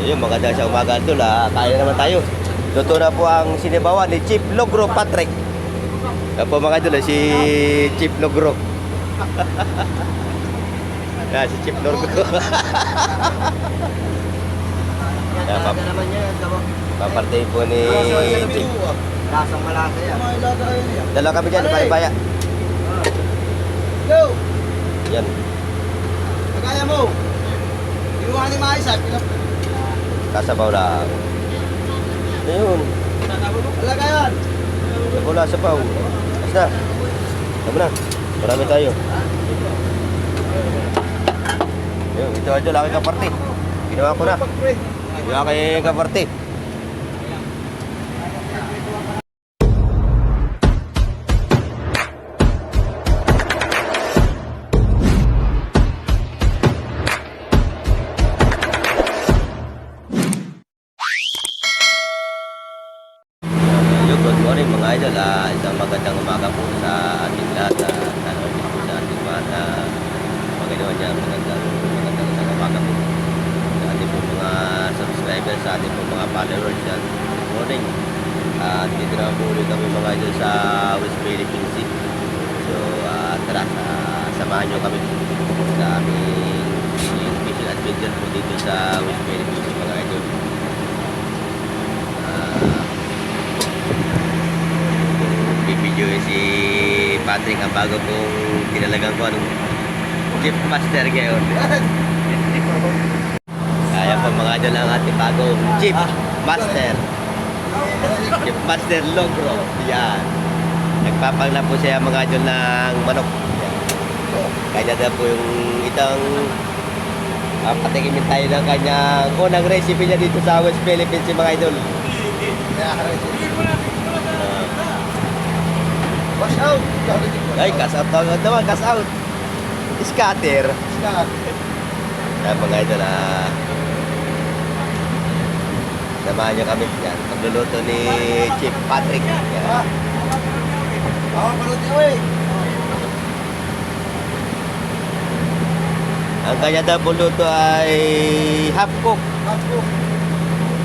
Ayun, maganda sa umaga idol. Ah, kaya naman tayo. Luto na po ang sinibawan ni Chief Logro Patrick. Yan po mga idol, ah, si Chief Logro. Yan, si Chief Logro. Yan, pap paparte po ni Chief. Lasang malasa yan. Dalawa kami dyan, baya-baya. Go! Yan. Kagaya mo. Inuha ni Maisa. Pinap... Kasabaw lang. Ayun. Alaga yan. Wala sa pao. Basta. Tama na. Marami tayo. Ayun, ito idol, aking kaparte. Ginawa ko na. Yung aking kaparte. Magandang umaga po sa ating lahat. Ah, sana din po sa ating mga uh, magagawa niya. Magandang, magandang isang umaga po. Sa ating po mga subscribers, sa ating po mga followers yan. Good morning. Ah, dito na po ulit kami mga idol sa West Philippine Sea. So, ah, tara, ah, samahan nyo kami sa aming fishing adventure po dito sa West Philippine Sea mga idol. Ah, bibidyo si Patrick ang bago kong tinalagang ko anong Jeep Master ngayon. Kaya po mga idol ang ating bagong Jeep Master. Jeep Master Logro. Yan. Nagpapangla po siya mga idol ng manok. Kanya na po yung itang uh, patikimin tayo ng kanyang unang recipe niya dito sa West Philippines mga idol. Ah. Wash out. Ay, cash out daw naman, cash out. Scatter. Yan mga idol, ah. Samahan niyo kami. Yan, pagluluto ni Chief Patrick. Yan. Ako, paluti ko eh. Ang kanya daw luto ay half cook. Ako.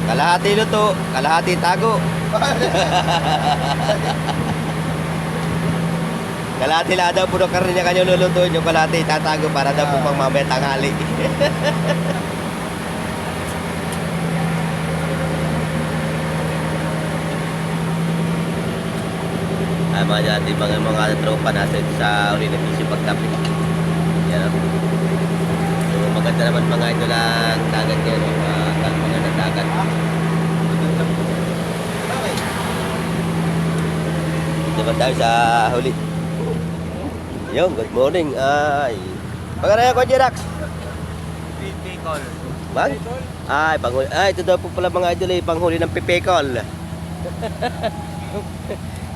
Kalahati luto, kalahati tago. Kalahati lang daw po ng karne niya kanya lulutuin yung kalahati tatago para daw po pang mamaya tanghali. Ay mga dati mga mga tropa nasa ito sa uli ng pisyo pagtapit. Yan o. So maganda naman mga ito lang dagat yan. Uh, mga ng dagat. Naman tayo sa huli. Yung, good morning. Ay. Pangaraya ko, Jirax. Pipikol. Bang? Ay, panghuli. Ay, ito daw po pala mga idol eh, panghuli ng pipekol.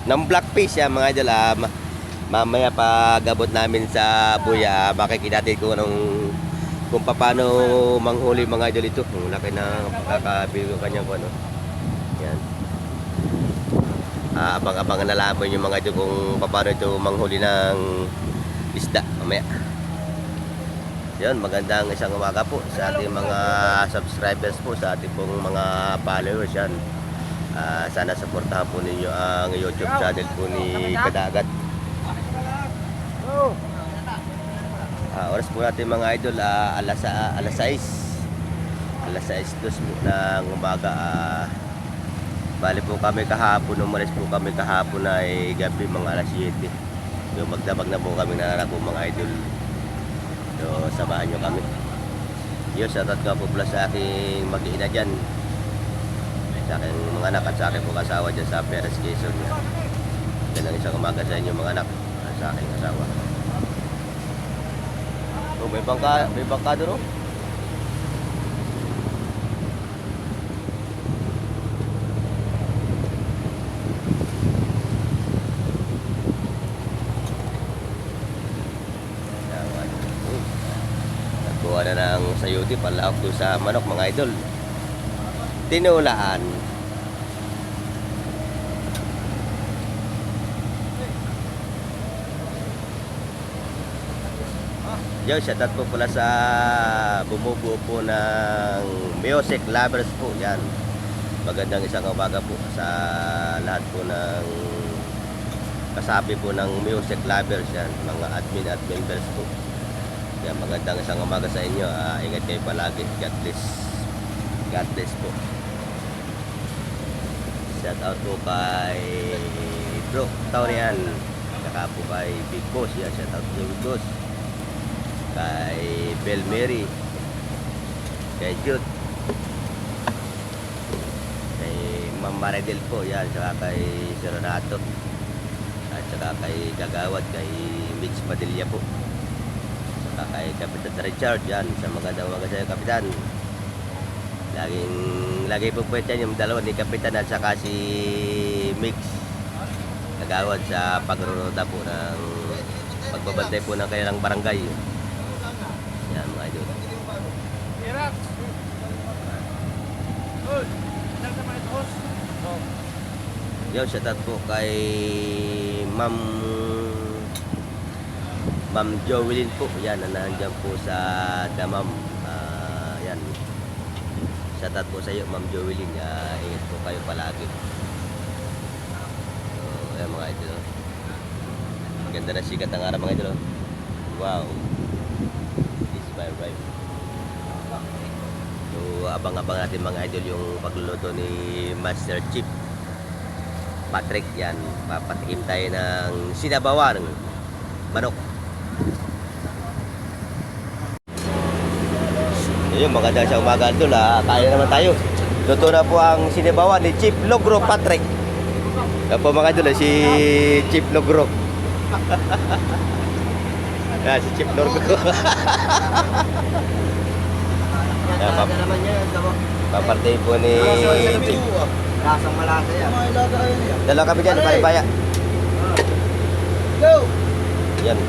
ng black fish yan mga idol ah. Ma- Mamaya pag abot namin sa buya, makikinatin ko nung kung paano manghuli mga idol ito. Ang laki ng pagkakabili ko kanyang ano. Yan. Ah, abang-abangan na lamang yung mga idol kung paano ito manghuli ng isda mamaya. Yan, magandang isang umaga po sa ating mga subscribers po, sa ating pong mga followers yan. Ah, sana supportahan po ninyo ang YouTube channel po ni Kadagat. Ah, oras po natin mga idol, ah, alas, ah, alas 6. Alas 6 dos po ng umaga. Ah, bali po kami kahapon, umalis po kami kahapon ay gabi mga alas 7. So magdamag na po kami na po mga idol. So samahan nyo kami. Yun, shoutout ka po pala sa aking mag-iina dyan. Sa aking mga anak at sa aking po kasawa dyan sa Perez Quezon. Yan ang isang umaga sa inyo mga anak at sa aking asawa. Oh, may bangka, may bangka doon, oh. Yawan. Oh. Nagkuha na ng sayuti, palawak doon sa manok, mga idol. Tinulaan. Yo, shoutout po pala sa bumubuo po ng music lovers po. Yan. Magandang isang umaga po sa lahat po ng kasabi po ng music lovers yan. Mga admin at members po. Yan, magandang isang umaga sa inyo. Ah, ingat kayo palagi. God bless. God bless po. Shout out po kay Bro Taurian. Saka po kay Big Boss. Yan, shout out to Big Boss kay Bel Mary, kay Jude, kay Ma'am Maridel po, yan, saka kay Sir Renato, at saka kay Gagawad, kay Mitch Padilla po, saka kay Kapitan Richard, yan, sa magandang umaga sa iyo, Kapitan. Laging, lagi po yan yung dalawa ni Kapitan at saka si Mix. Gagawad sa pagrurota po ng pagbabantay po ng kanilang barangay. Yan mga idol. Oh. Yo, shout out po kay Ma'am Ma'am Joelyn po. Yan, na nandiyan po sa Damam. Ah, yan. Shout out po sa iyo, Ma'am Joelyn. Ah, ingat po kayo palagi. So, yan mga idol. Ganda na sikat ang araw mga idol. Wow. This is my wife. So, abang-abang natin mga idol yung pagluluto ni Master Chief. Patrick yan. Papatikim tayo ng sinabawan manok. Yun, maganda sa umaga doon ha. Kaya naman tayo. Luto na po ang sinabawan ni Chief Logro Patrick. Yan po mga idol, si Chief Logro. Yan, si Chief Logro. Yan, pap papantay po ni Chief. Lasang malasa yan. Dalawa kami dyan, pare-baya. Go! Yan.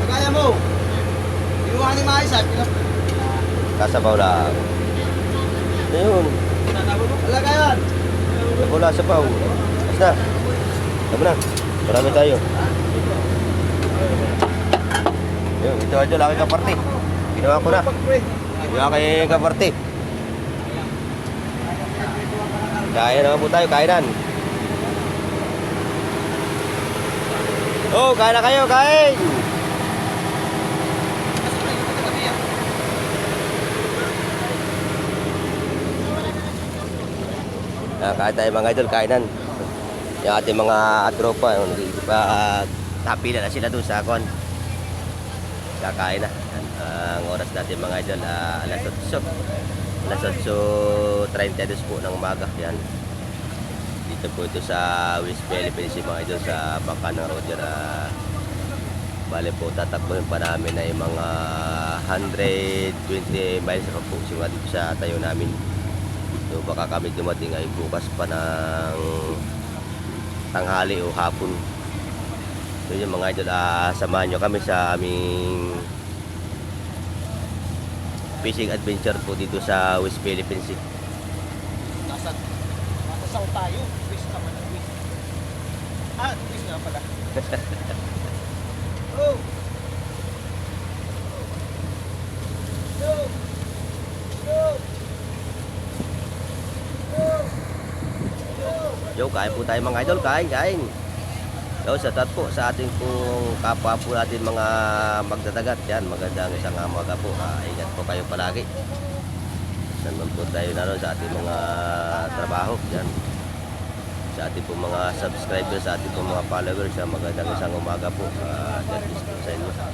Kagaya mo. Kinuha ni Maisa, pinap... Kasabaw lang. Ayun. Alaga yan. Napula sa pao. Basta. Tama na. Marami tayo. Yun, ito aja laki kaparte. Ginawa ko na. Ginawa kay kaparte. Kaya naman po tayo, kainan. Oh, kain na kayo, kain! Ah, kain tayo mga idol, kainan. Yung ating mga tropa, yung pa tapila na sila doon sa kon. Kakain na. Yan, ang oras natin mga idol, ah, alas 8. Alas 8.32 po ng umaga. Yan. Dito po ito sa West Philippines mga idol sa bangka ng Roger. Ah, bale po, tatakbuhin pa namin ay mga 120 miles pa po simula dito sa tayo namin. So baka kami dumating ay bukas pa ng tanghali o hapon. So yun mga idol, ah, samahan nyo kami sa aming fishing adventure po dito sa West Philippines Sea. Nasa... Nasa sao tayo. Wish naman wish. Ah, wish nga pala. Oh! Yo, kain po tayo mga idol, kain, kain. Yo, sa tat po sa ating pong kapwa po natin mga magdadagat yan. Magandang isang umaga po. Ah, ingat po kayo palagi. Saan man po tayo naroon sa ating mga trabaho yan. Sa ating po mga subscribers, sa ating po mga followers, sa magandang isang umaga po. Ah, God bless po sa.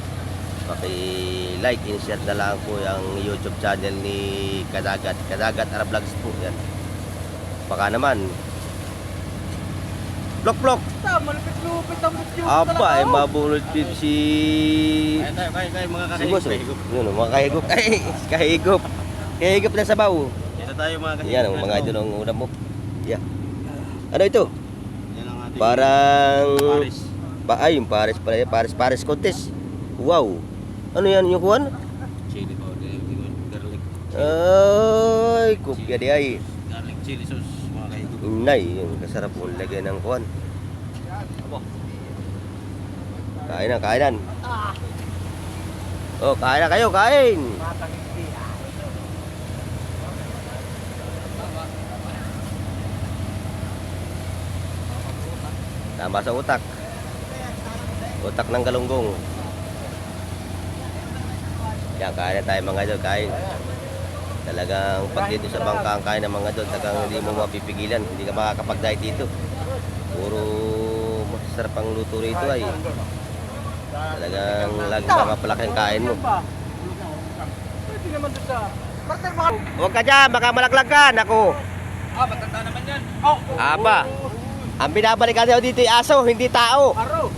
Paki-like and share na lang po yung YouTube channel ni Kadagat. Kadagat Vlogs po yan. Baka naman, Plok-plok! Tama, malupit-lupit ang video. Aba, eh, mabulot din si... Kaya tayo, kaya, kaya mga Si boss, oh. Yun, oh, mga kahigop. Ay, kahigop. Kahigop na sabaw. Ito tayo mga kasi. Yan, oh, mga idol ang ulam mo. Yeah. Ano ito? Yan ang ating Parang... Paris. Pa, ay, yung Paris pala. yan. Paris, Paris contest. Wow. Ano yan, yung kuwan? Chili powder, garlic. Ay, kopya di ay. Garlic chili sauce. Inay, yung kasarap mo lagay ng kuwan. Abo. Kainan, kainan. Oh, kain na kayo, kain. Tama sa utak. Utak ng galunggong. Yan, kain na tayo mga idol, kain. Talagang pag dito sa bangka ang kain ng mga idol, talagang hindi mo mapipigilan. Hindi ka makakapag-diet dito. Puro masarap ang luto rito ay. Talagang lagi mapapalaki ang kain mo. Doon. Huwag ka dyan, baka malaglag ka. Naku. Ah, matanda naman yan. Oh! Aba. Ang binabalikan daw dito ay aso, hindi tao. Aro!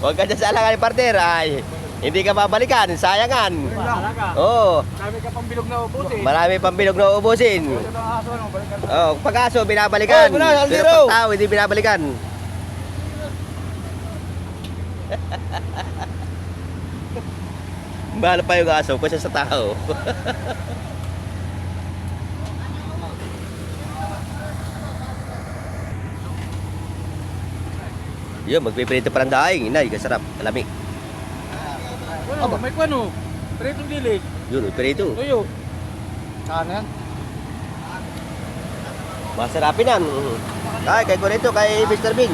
Huwag ka dyan sa alangan partner. Ay, hindi ka babalikan, sayangan. Oo, oh, Dami ka pang bilog na ubusin. marami pang bilog na na. Oh, pag aso, binabalikan. Oh, wala, Pero pag tao, hindi binabalikan. Mahal pa yung aso kaysa sa tao. Yun, magpiprito pa ng daing. Inay, kasarap. Kalami. Ano, may kwano. Pritong dili. Yun, magprito. Tuyo. Saan yan? Masarapin yan. Kay, kay ko nito, kay Mr. Bean.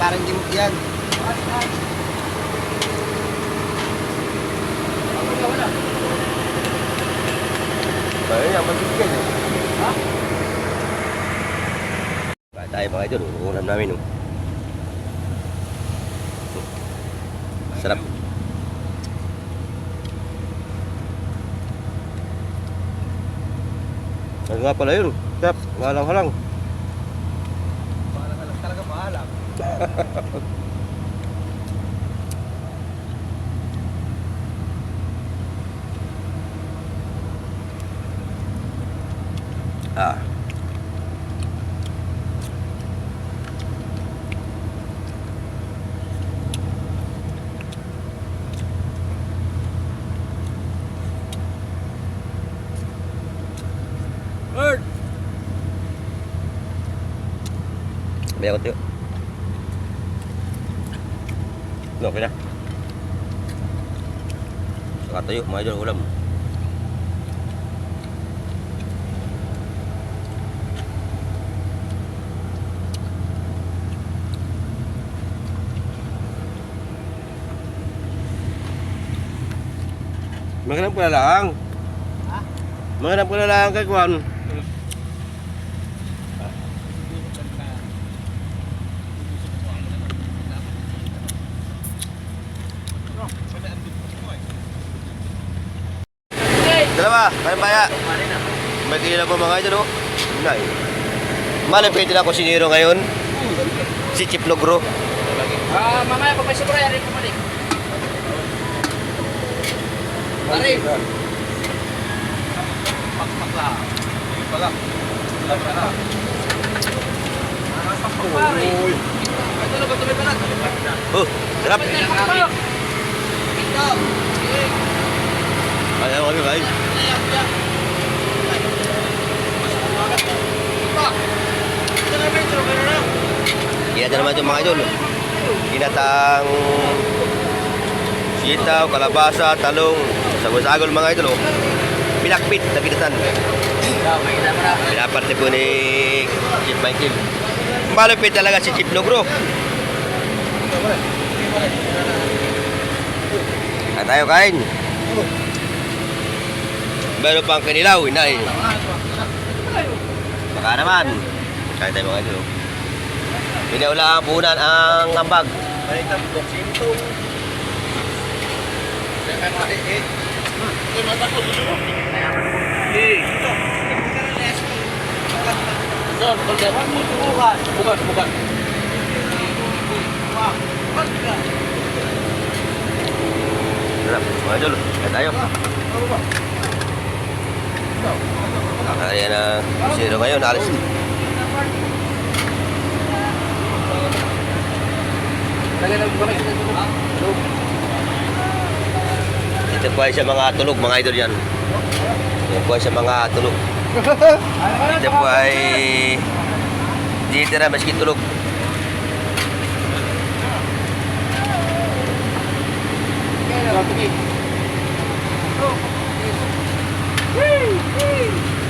Parang dimot yan. Ayun yan, magigil. Ha? Kaya tayo mga idol, ulam namin. Oh. Sarap. Ano nga pala yun? Sarap, halang-halang. Maalam talaga maalam. Ah. May ako tayo. No, okay na. Saka tayo, mga idol, ulam. Magandang pula lang. Ha? Magandang pula lang kay Kwan. Dalawa, kaya baya. May kailan po mga idol, oh. Nay. Malapit na ako siniro ngayon. Si Chip Logro. Ah, mamaya pag may sobra, yari pumalik. Pare! Pakpakla. Pala. Pala pala. Pare! Ito na ba ito may palat? Oh, sarap. Ito! Ayaw kami kain. Ginata naman itong mga idol. Ginatang sitaw, kalabasa, talong, sagol-sagol mga idol. Oh. Pinakpit na ginatan. Pinaparte po ni Chief Michael. Malupit talaga si Chief Logro. Kaya tayo kain. Meron pang kinilaw, inay. Baka naman. Kaya tayo mga idol. oh. Pinaulang punan ang ambag. Baliktang boxing to. Kaya mali eh. Ito na ba ito? Eh, ito. Sir, pagka bukas, bukas, bukas. Sarap, mga idol. Kaya tayo. Kaya na zero ngayon, bukas. Ito po ay sa mga tulog, mga idol yan. Ito po ay sa mga tulog. Ito po ay dito na maski tulog.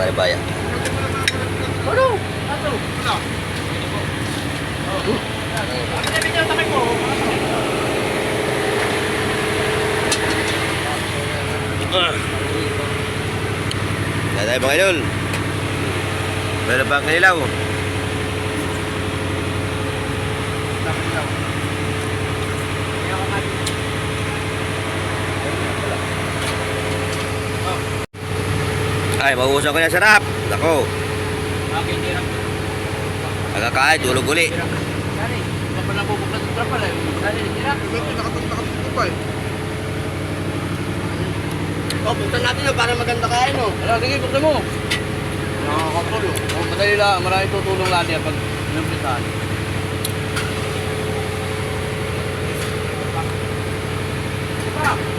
idol. Ano ba baya? Kaya tayo mga idol. Meron pa ang kanilaw. Ay, mauusap ko na sarap. Hirap. agakain, tulog uli. Oh, buksan natin yun para maganda kain, oh. Wala, sige, buksan mo. Nakakapulong. Oh, madali lang. Maraming tutulong natin yan pag inumpisahan. Tagalog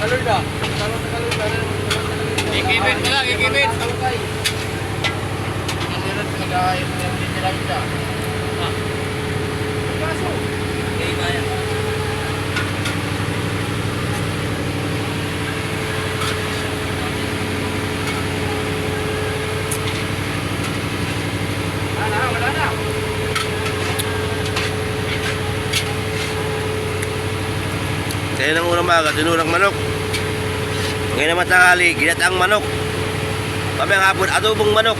ka. Tagalog, tagalog, tagalog. Ikibit ka lang, ikibit. Ang hirap nag-aayos mo yung titirahin siya. Okay, kaya. Wala na, wala na. Kaya nang unang maga, tinurang manok. Ngayon naman tanghali, ginataang manok. Kami ang hapon, adobong manok.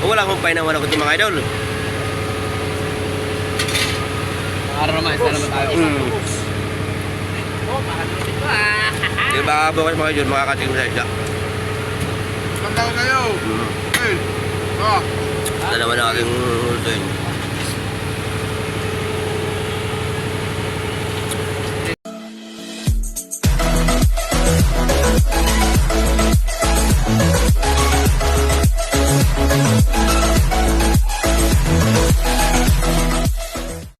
O wala akong pain ng manok ito mga idol. Araw naman, isa naman tayo. Mm. Oh, mahal ito ah. Di ba bukas mga idol, makakating sa isda. Magkano kayo? Mm. Eh, ah, Ito naman ang aking ulutin.